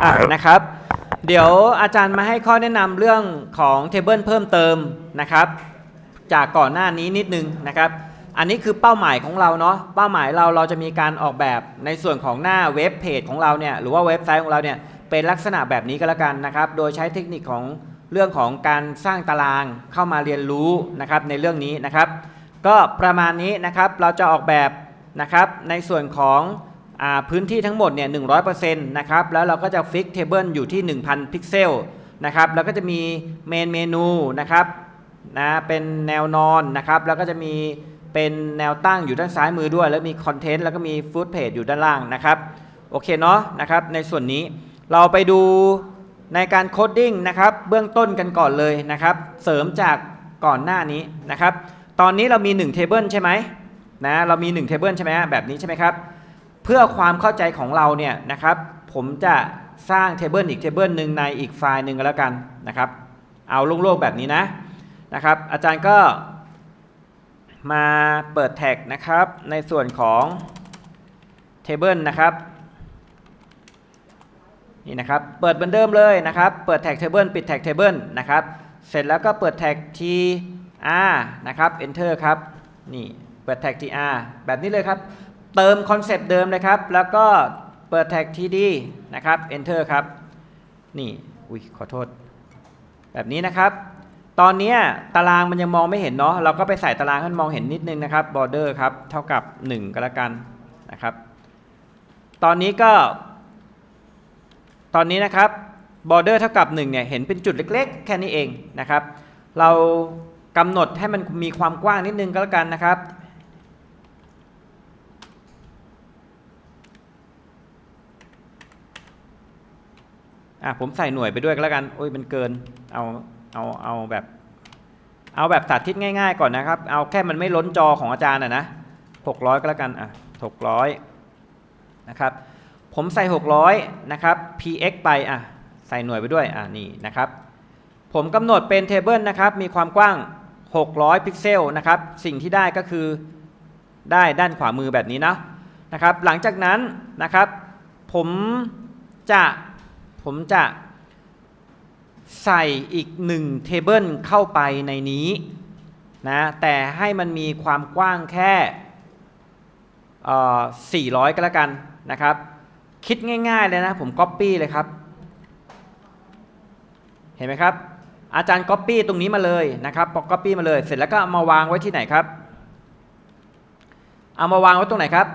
อะนะครับ เดี๋ยวอาจารย์มาให้ข้อแนะนำเรื่องของเทเบิลเพิ่มเติมนะครับ จากก่อนหน้านี้นิดนึงนะครับ อันนี้คือเป้าหมายของเราเนาะเป้าหมายเราเราจะมีการออกแบบในส่วนของหน้าเว็บเพจของเราเนี่ยหรือว่าเว็บไซต์ของเราเนี่ยเป็นลักษณะแบบนี้ก็แล้วกันนะครับ โดยใช้เทคนิคของเรื่องของการสร้างตารางเข้ามาเรียนรู้นะครับในเรื่องนี้นะครับ ก็ประมาณนี้นะครับเราจะออกแบบนะครับในส่วนของ พื้นที่ทั้งหมดเนี่ย100%นะครับ แล้วเราก็จะฟิกเทเบิลอยู่ที่ 1,000 พิกเซลนะครับ แล้วก็จะมีเมนเมนูนะครับนะเป็นแนวนอนนะครับ แล้วก็จะมีเป็นแนวตั้งอยู่ด้านซ้ายมือด้วย แล้วมีคอนเทนต์แล้วก็มีฟู้ดเพจอยู่ด้านล่างนะครับ โอเคเนาะนะครับ ในส่วนนี้เราไปดูในการโคดดิ้งนะครับเบื้องต้นกันก่อนเลยนะครับ เสริมจากก่อนหน้านี้นะครับ ตอนนี้เรามี1 table ใช่ไหมนะเรามี1 table ใช่ไหมฮะแบบนี้ใช่ไหมครับ เพื่อความเข้าใจของเราเนี่ยนะครับ ผมจะสร้าง table อีก table หนึ่งในอีกไฟล์หนึ่งก็แล้วกันนะครับ เอาโล่งๆแบบนี้นะนะครับ อาจารย์ก็มาเปิดแท็กนะครับในส่วนของ table นะครับนี่นะครับ เปิดเหมือนเดิมเลยนะครับ เปิดแท็ก table ปิดแท็ก table นะครับ เสร็จแล้วก็เปิดแท็ก tr นะครับ enter ครับ นี่ เปิดแท็ก tr แบบนี้เลยครับ เติมคอนเซปต์เดิมเลยครับ แล้วก็เปิดแท็ก td นะครับ enter ครับ นี่ อุ้ยขอโทษ แบบนี้นะครับ ตอนนี้ตารางมันยังมองไม่เห็นเนาะ เราก็ไปใส่ตารางให้มันมองเห็นนิดนึงนะครับ border ครับ เท่ากับ 1 ก็แล้วกันนะครับ ตอนนี้ก็ ตอนนี้นะครับ border เท่ากับ 1 เนี่ย เห็นเป็นจุดเล็กๆ แค่นี้เองนะครับ เรากำหนดให้มันมีความกว้างนิดนึงก็แล้วกันนะครับ อะผมใส่หน่วยไปด้วยก็แล้วกันโอ้ยมันเกินเอาเอาเอาแบบ เอาแบบสาธิตง่าย ๆ ก่อนนะครับ เอาแค่มันไม่ล้นจอของอาจารย์อะนะ600ก็แล้วกันอะ600นะครับผมใส่ 600 นะครับ px ไป อะ ใส่หน่วยไปด้วย อะ นี่นะครับ ผมกำหนดเป็นเทเบิลนะครับ มีความกว้าง 600 พิกเซล นะครับ สิ่งที่ได้ก็คือได้ด้านขวามือแบบนี้นะ นะครับ หลังจากนั้นนะครับ ผมจะ ผมจะใส่อีก1เทเบิลเข้าไปในนี้นะแต่ให้มันมีความกว้างแค่400 ก็แล้วกันนะครับ คิดง่ายๆเลยนะ ผม Copy เลยครับ เห็นไหมครับ อาจารย์ Copy ตรงนี้มาเลยนะครับพอ Copy มาเลย เสร็จแล้วก็เอามาวางไว้ที่ไหนครับ เอามาวางไว้ตรงไหนครับ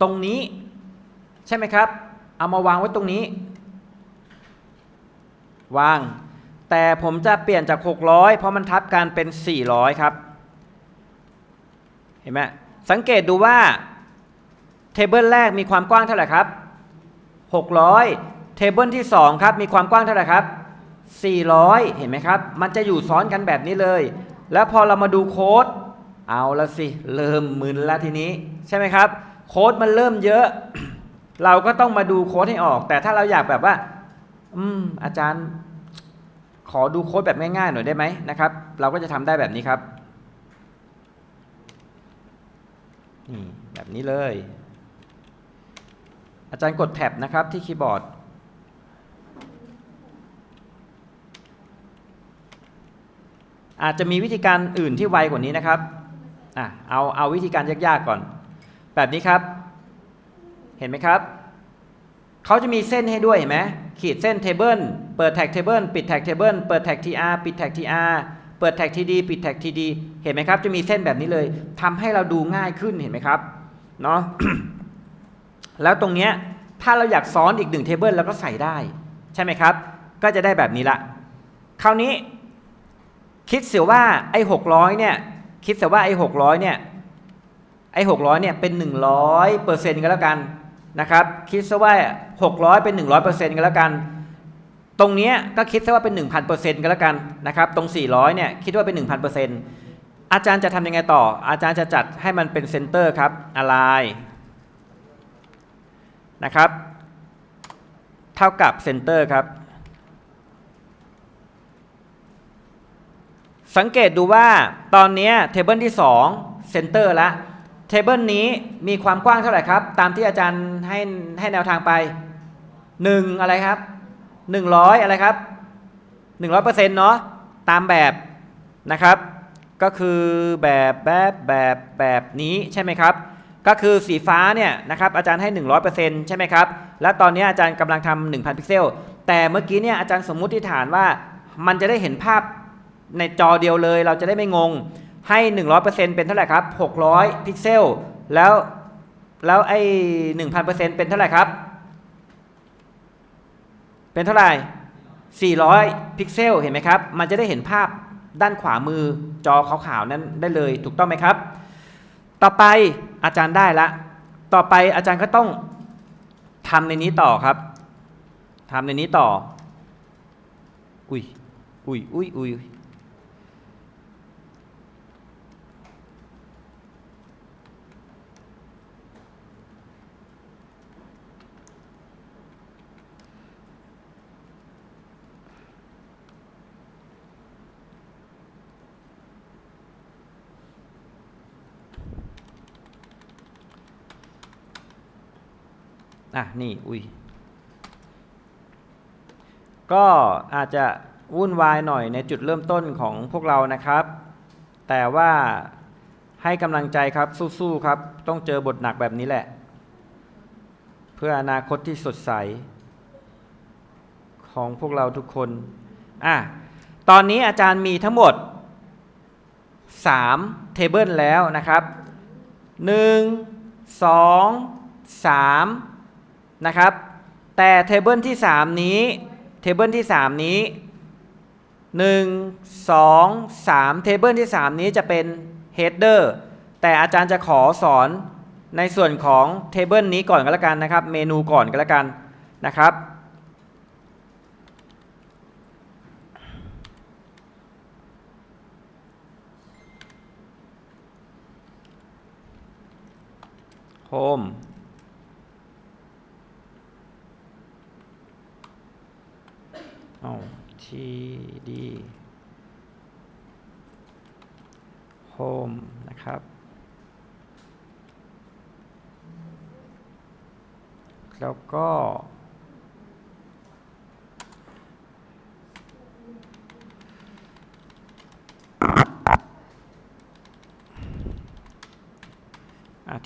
ตรงนี้ใช่ไหมครับ เอามาวางไว้ตรงนี้ วาง แต่ผมจะเปลี่ยนจาก 600 เพราะมันทับกันเป็น 400 ครับ เห็นไหมสังเกตดูว่าเทเบิลแรกมีความกว้างเท่าไหร่ครับ 600 เทเบิลที่ 2 ครับ มีความกว้างเท่าไหร่ครับ 400 เห็นไหมครับ มันจะอยู่ซ้อนกันแบบนี้เลย แล้วพอเรามาดูโค้ด เอาละสิ เริ่มมึนละทีนี้ ใช่ไหมครับ โค้ดมันเริ่มเยอะ เราก็ต้องมาดูโค้ดให้ออก แต่ถ้าเราอยากแบบว่า อืม อาจารย์ขอดูโค้ดแบบง่ายๆหน่อยได้ไหมนะครับ เราก็จะทำได้แบบนี้ครับ นี่แบบนี้เลย อาจารย์กดแท็บนะครับที่คีย์บอร์ด อาจจะมีวิธีการอื่นที่ไวกว่านี้นะครับอะเอาเอาวิธีการยากๆก่อน แบบนี้ครับ เห็นไหมครับ เขาจะมีเส้นให้ด้วยเห็นไหม ขีดเส้นเทเบิลเปิดแท็กเทเบิลปิดแท็กเทเบิลเปิดแท็ก tr ปิดแท็ก tr เปิดแท็ก td ปิดแท็ก td เห็นไหมครับ จะมีเส้นแบบนี้เลยทำให้เราดูง่ายขึ้นเห็นไหมครับเนาะแล้วตรงเนี้ยถ้าเราอยากซ้อนอีกหนึ่งเทเบิลเราก็ใส่ได้ ใช่ไหมครับ ก็จะได้แบบนี้ละ คราวนี้คิดเสียว่าไอ้หกร้อยเนี่ยคิดเสียว่าไอ้หกร้อยเนี่ยไอ้หกร้อยเนี่ยเป็นหนึ่งร้อยเปอร์เซ็นต์ก็แล้วกัน นะครับ คิดซะว่าหกร้อยเป็นหนึ่งร้อยเปอร์เซ็นต์ก็แล้วกัน ตรงนี้ก็คิดซะว่าเป็นหนึ่งพันเปอร์เซ็นต์ก็แล้วกันนะครับ ตรงสี่ร้อยเนี่ยคิดว่าเป็นหนึ่งพันเปอร์เซ็นต์อาจารย์จะทำยังไงต่อ อาจารย์จะจัดให้มันเป็นเซนเตอร์ครับอะไรนะครับ เท่ากับเซนเตอร์ครับ สังเกตดูว่าตอนนี้เทเบิลที่2เซนเตอร์ละ เทเบิลนี้มีความกว้างเท่าไหร่ครับ ตามที่อาจารย์ให้ให้แนวทางไป 1 อะไรครับ 100 อะไรครับ 100%เนาะตามแบบนะครับ ก็คือแบบแบบแบบแบบนี้ใช่ไหมครับ ก็คือสีฟ้าเนี่ยนะครับอาจารย์ให้ 100%ใช่ไหมครับ และตอนนี้อาจารย์กำลังทำ1,000 พิกเซล แต่เมื่อกี้เนี่ยอาจารย์สมมุติฐานว่ามันจะได้เห็นภาพในจอเดียวเลย เราจะได้ไม่งง ให้ 100%เป็นเท่าไหร่ครับ 600 พิกเซล แล้วแล้วไอ้1,000%เป็นเท่าไหร่ครับ เป็นเท่าไหร่400 พิกเซล เห็นไหมครับ มันจะได้เห็นภาพด้านขวามือจอขาวๆนั้นได้เลยถูกต้องไหมครับ ต่อไปอาจารย์ได้ละ ต่อไปอาจารย์ก็ต้องทำในนี้ต่อครับทำในนี้ต่อ อุ้ยอุ้ยอุ้ยอุ้ย อะนี่อุ้ยก็อาจจะวุ่นวายหน่อยในจุดเริ่มต้นของพวกเรานะครับ แต่ว่าให้กำลังใจครับสู้ๆครับ ต้องเจอบทหนักแบบนี้แหละ เพื่ออนาคตที่สดใส ของพวกเราทุกคนอะตอนนี้อาจารย์มีทั้งหมด 3 เทเบิลแล้วนะครับ 1 2 3 นะครับ แต่เทเบิลที่ 3 นี้เทเบิลที่ 3 นี้ 1 2 3 เทเบิลที่ 3 นี้จะเป็น header แต่อาจารย์จะขอสอนในส่วนของเทเบิลนี้ก่อนก็แล้วกันนะครับ เมนูก่อนก็แล้วกันนะครับโฮม เอาทีดีโฮมนะครับ แล้วก็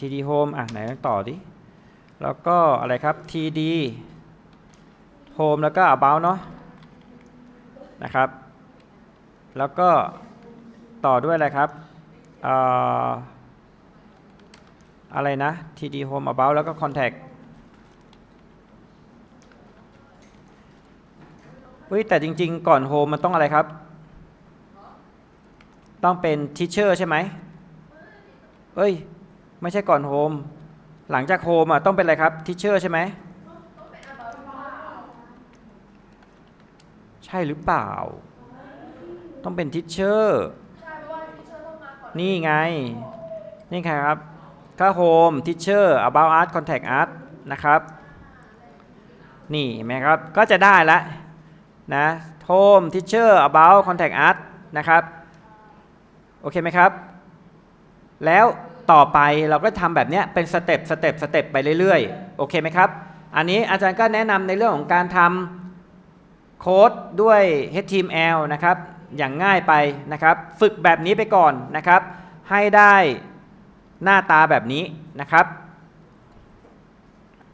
td home อะ ไหนต่อดิ แล้วก็อะไรครับ td home แล้วก็ about เนาะ นะครับ แล้วก็ต่อด้วยอะไรครับเอ่ออะไรนะ td home about แล้วก็ contact เฮ้ยแต่จริงๆ ก่อน home มันต้องอะไรครับ ต้องเป็น teacher ใช่ไหมเอ้ย ไม่ใช่ก่อน home หลังจาก home อะต้องเป็นอะไรครับ teacher ใช่ไหม ช่หรือเปล่า ต้องเป็นทิชเชอร์นี่ไง นี่ไงครับก็โฮมทิชเชอร์ about art contact art นะครับ นี่เห็นไหมครับ ก็จะได้แล้วนะโฮมทิชเชอร์ about contact art นะครับ โอเคไหมครับ แล้วต่อไปเราก็ทำแบบเนี้ยเป็นสเต็ปสเต็ปสเต็ปไปเรื่อยๆ โอเคไหมครับ อันนี้อาจารย์ก็แนะนำในเรื่องของการทำ โค้ดด้วย HTML นะครับอย่างง่ายไปนะครับ ฝึกแบบนี้ไปก่อนนะครับ ให้ได้หน้าตาแบบนี้นะครับ